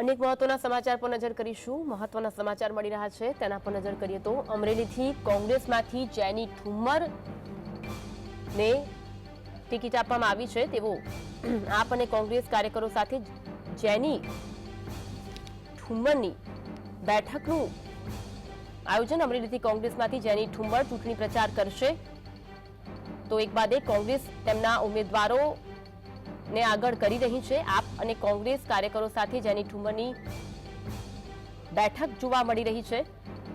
અનેક મહત્વના સમાચાર પર નજર કરીશું. મહત્વના સમાચાર મળી રહ્યા છે. તેના પર નજર કરીએ તો અમરેલીથી કોંગ્રેસમાંથી જેની ઠુમ્મર ને ટિકિટ આપવામાં આવી છે તેવો આપ અને કોંગ્રેસ કાર્યકરો સાથે જેની ઠુમ્મરની બેઠકનું આયોજન અમરેલીથી કોંગ્રેસમાંથી જેની ઠુમ્મર ચૂંટણી પ્રચાર કરશે. તો એક બાદ કોંગ્રેસ તેમના ઉમેદવારો ને આગળ કરી રહી છે આપ અને કોંગ્રેસ કાર્યકરો સાથે જેની ઠુમરની બેઠક જોવા મળી રહી છે,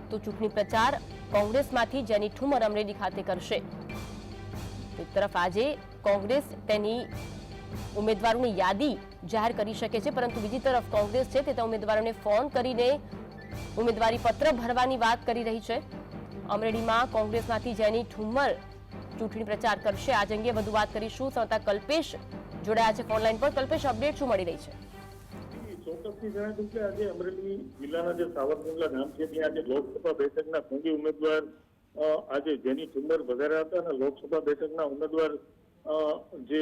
તો ચૂંટણી પ્રચાર કોંગ્રેસમાંથી જેની ઠુમર અમરેલી ખાતે કરશે. એક તરફ આજે કોંગ્રેસ તેની ઉમેદવારોની યાદી જાહેર કરી શકે છે, પરંતુ બીજી તરફ કોંગ્રેસ છે તે ઉમેદવારોને ફોન કરીને ઉમેદવારી પત્ર ભરવાની વાત કરી રહી છે. અમરેલીમાં કોંગ્રેસમાંથી જેની ઠુમ્મર ચૂંટણી પ્રચાર કરશે, આજ અંગે વધુ વાત કરીશું. સંતા કલ્પેશ જોડાયા છે ફોનલાઈન પર. કલ્પેશ અપડેટ શું મળી રહી છે? ચોક્કસથી જણાવ્યું કે આજે અમરેલી જિલ્લાના જે સાવરકુંડલા ગામ છે આજે લોકસભા બેઠકના કોંગી ઉમેદવાર આજે જેની ઠુમર વધાર્યા હતા અને લોકસભા બેઠકના ઉમેદવાર જે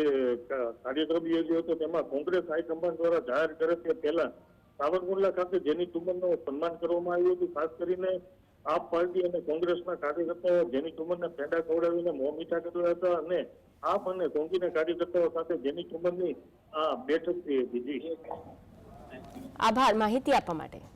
કાર્યક્રમ યોજ્યો હતો, તેમાં કોંગ્રેસ હાઈકમાન્ડ દ્વારા જાહેર કરે તે પહેલા સાવરકુંડલા ખાતે જેની ઠુમરનું સન્માન કરવામાં આવ્યું હતું, ખાસ કરીને આપ પાર્ટી અને કોંગ્રેસના કાર્યકર્તાઓ, જેની ચુંબનને પેંડા ખવડાવીને મોં મીઠા કર્યા હતા અને આપ અને કોંગીના કાર્યકર્તાઓ સાથે જેની ચુંબનની આ બેઠક થઈ હતી. જી. આભાર. માહિતી આપવા માટે.